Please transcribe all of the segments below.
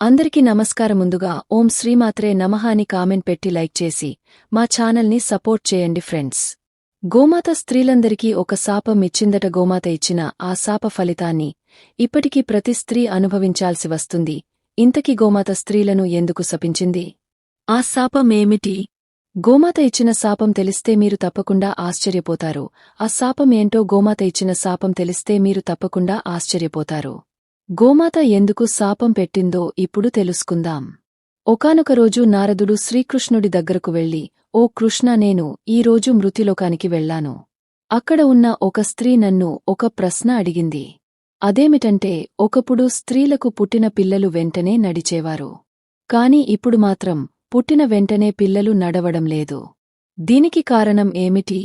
అందరికీ నమస్కారం ముందుగా ఓం శ్రీమాత్రే నమః అని కామెంట్ పెట్టి లైక్ చేసి మా ఛానల్ని సపోర్ట్ చేయండి ఫ్రెండ్స్. గోమాత స్త్రీలందరికీ ఒక శాపం ఇచ్చిందట గోమాత ఇచ్చిన ఆ శాప ఫలితాన్ని ఇప్పటికీ ప్రతి స్త్రీ అనుభవించాల్సి వస్తుంది. ఇంతకీ గోమాత స్త్రీలను ఎందుకు శపించింది? ఆ శాపమేమిటి గోమాత ఇచ్చిన శాపం తెలిస్తే మీరు తప్పకుండా ఆశ్చర్యపోతారు. ఆ శాపం ఏంటో గోమాత ఇచ్చిన శాపం తెలిస్తే మీరు తప్పకుండా ఆశ్చర్యపోతారు. గోమాత ఎందుకు శాపం పెట్టిందో ఇప్పుడు తెలుసుకుందాం. ఒకానొక రోజు నారదుడు శ్రీకృష్ణుడి దగ్గరకు వెళ్ళి ఓ కృష్ణ నేను ఈరోజు మృతిలోకానికి వెళ్ళాను అక్కడ ఉన్న ఒక స్త్రీ నన్ను ఒక ప్రశ్న అడిగింది. అదేమిటంటే ఒకప్పుడు స్త్రీలకు పుట్టిన పిల్లలు వెంటనే నడిచేవారు. కాని ఇప్పుడు మాత్రం పుట్టిన వెంటనే పిల్లలు నడవడం లేదు. దీనికి కారణం ఏమిటి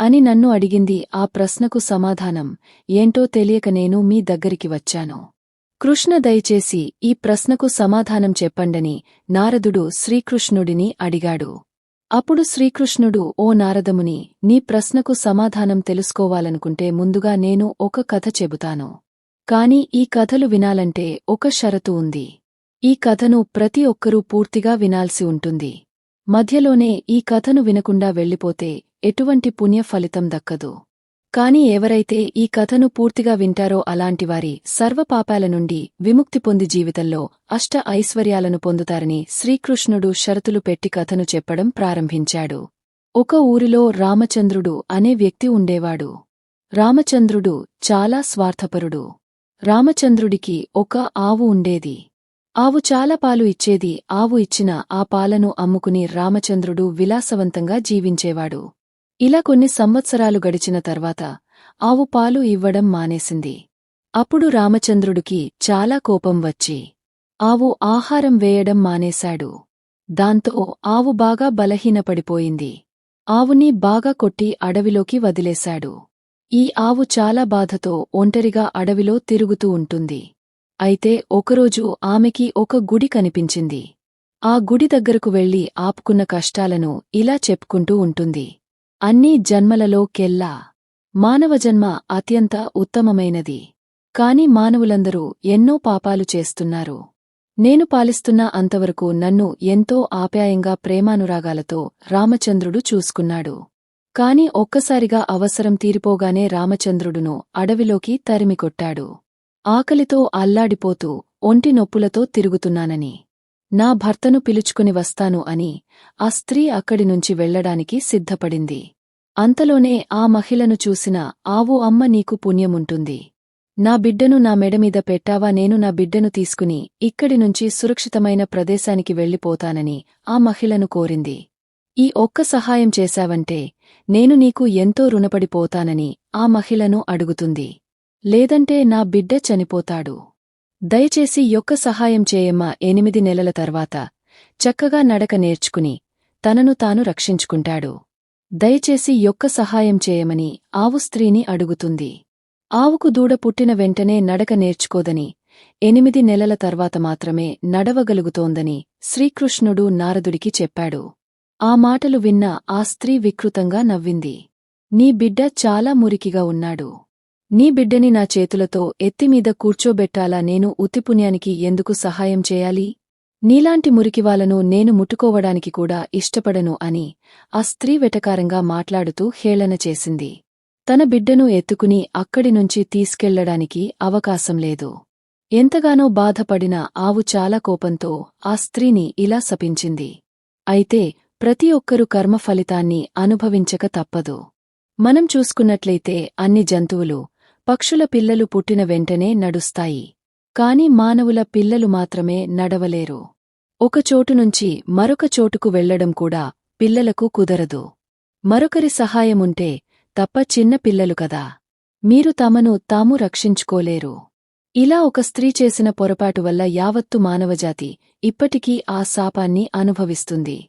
అని నన్ను అడిగింది ఆ ప్రశ్నకు సమాధానం ఏంటో తెలియక నేను మీ దగ్గరికి వచ్చాను. కృష్ణ దయచేసి ఈ ప్రశ్నకు సమాధానం చెప్పండని నారదుడు శ్రీకృష్ణుడిని అడిగాడు. అప్పుడు శ్రీకృష్ణుడు ఓ నారదముని నీ ప్రశ్నకు సమాధానం తెలుసుకోవాలనుకుంటే ముందుగా నేను ఒక కథ చెబుతాను. కాని ఈ కథలు వినాలంటే ఒక షరతు ఉంది. ఈ కథను ప్రతి ఒక్కరూ పూర్తిగా వినాల్సి ఉంటుంది. మధ్యలోనే ఈ కథను వినకుండా వెళ్ళిపోతే ఎటువంటి పుణ్య ఫలితం దక్కదు. కాని ఎవరైతే ఈ కథను పూర్తిగా వింటారో అలాంటివారి సర్వపాపాల నుండి విముక్తి పొంది జీవితంలో అష్ట ఐశ్వర్యాలను పొందుతారని శ్రీకృష్ణుడు షరతులు పెట్టి కథను చెప్పడం ప్రారంభించాడు. ఒక ఊరిలో రామచంద్రుడు అనే వ్యక్తి ఉండేవాడు. రామచంద్రుడు చాలా స్వార్థపరుడు. రామచంద్రుడికి ఒక ఆవు ఉండేది. ఆవు చాలా పాలు ఇచ్చేది. ఆవు ఇచ్చిన ఆ పాలను అమ్ముకుని రామచంద్రుడు విలాసవంతంగా జీవించేవాడు. ఇలా కొన్ని సంవత్సరాలు గడిచిన తర్వాత ఆవు పాలు ఇవ్వడం మానేసింది. అప్పుడు రామచంద్రుడికి చాలా కోపం వచ్చి ఆవు ఆహారం వేయడం మానేశాడు. దాంతో ఆవు బాగా బలహీనపడిపోయింది. ఆవుని బాగా కొట్టి అడవిలోకి వదిలేశాడు. ఈ ఆవు చాలా బాధతో ఒంటరిగా అడవిలో తిరుగుతూ ఉంటుంది. అయితే ఒకరోజు ఆమెకి ఒక గుడి కనిపించింది. ఆ గుడి దగ్గరకు వెళ్ళి ఆపుకున్న కష్టాలను ఇలా చెప్పుకుంటూ ఉంటుంది. అన్నీ జన్మలలో కెల్లా మానవజన్మ అత్యంత ఉత్తమమైనది. కాని మానవులందరూ ఎన్నో పాపాలు చేస్తున్నారు. నేను పాలిస్తున్న అంతవరకు నన్ను ఎంతో ఆప్యాయంగా ప్రేమానురాగాలతో రామచంద్రుడు చూసుకున్నాడు. కాని ఒక్కసారిగా అవసరం తీరిపోగానే రామచంద్రుడును అడవిలోకి తరిమికొట్టాడు. ఆకలితో అల్లాడిపోతూ ఒంటి నొప్పులతో తిరుగుతున్నానని. నా భర్తను పిలుచుకుని వస్తాను అని ఆ స్త్రీ అక్కడి నుంచి వెళ్ళడానికి సిద్ధపడింది. అంతలోనే ఆ మహిళను చూసిన ఆవు అమ్మ నీకు పుణ్యముంటుంది. నా బిడ్డను నా మెడమీద పెట్టావా? నేను నా బిడ్డను తీసుకుని ఇక్కడి నుంచి సురక్షితమైన ప్రదేశానికి వెళ్ళిపోతానని ఆ మహిళను కోరింది. ఈ ఒక్క సహాయం చేశావంటే నేను నీకు ఎంతో రుణపడిపోతానని ఆ మహిళను అడుగుతుంది. లేదంటే నా బిడ్డ చనిపోతాడు. దయచేసి యొక్క సహాయం చేయమ్మ ఎనిమిది నెలల తర్వాత. చక్కగా నడక నేర్చుకుని తనను తాను రక్షించుకుంటాడు. దయచేసి యొక్క సహాయం చేయమని ఆవు స్త్రీని అడుగుతుంది. ఆవుకు దూడ పుట్టిన వెంటనే నడక నేర్చుకోదని ఎనిమిది నెలల తర్వాత మాత్రమే నడవగలుగుతోందని శ్రీకృష్ణుడు నారదుడికి చెప్పాడు. ఆ మాటలు విన్న ఆ స్త్రీ వికృతంగా నవ్వింది. నీ బిడ్డ చాలా మురికిగా ఉన్నాడు. నీ బిడ్డని నా చేతులతో ఎత్తిమీద కూర్చోబెట్టాలా నేను ఉత్తిపుణ్యానికి ఎందుకు సహాయం చేయాలి? నీలాంటి మురికివాలను నేను ముట్టుకోవడానికి కూడా ఇష్టపడను అని ఆ స్త్రీ వెటకారంగా మాట్లాడుతూ హేళన చేసింది. తన బిడ్డను ఎత్తుకుని అక్కడినుంచి తీసుకెళ్ళడానికి అవకాశం లేదు. ఎంతగానో బాధపడిన ఆవు చాలా కోపంతో ఆ స్త్రీని ఇలా శపించింది. అయితే ప్రతి ఒక్కరూ కర్మ ఫలితాన్ని అనుభవించక తప్పదు. మనం చూసుకున్నట్లయితే అన్ని జంతువులు పక్షుల పిల్లలు పుట్టిన వెంటనే నడుస్తాయి కాని మానవుల పిల్లలు మాత్రమే నడవలేరు. ఒకచోటునుంచి నుంచి మరొక చోటుకు వెళ్ళడం కూడా పిల్లలకు కుదరదు. మరొకరి సహాయముంటే తప్ప చిన్న పిల్లలు కదా. మీరు తమను తాము రక్షించుకోలేరు. ఇలా ఒక స్త్రీ చేసిన పొరపాటు వల్ల యావత్తు మానవజాతి ఇప్పటికీ ఆ శాపాన్ని అనుభవిస్తుంది.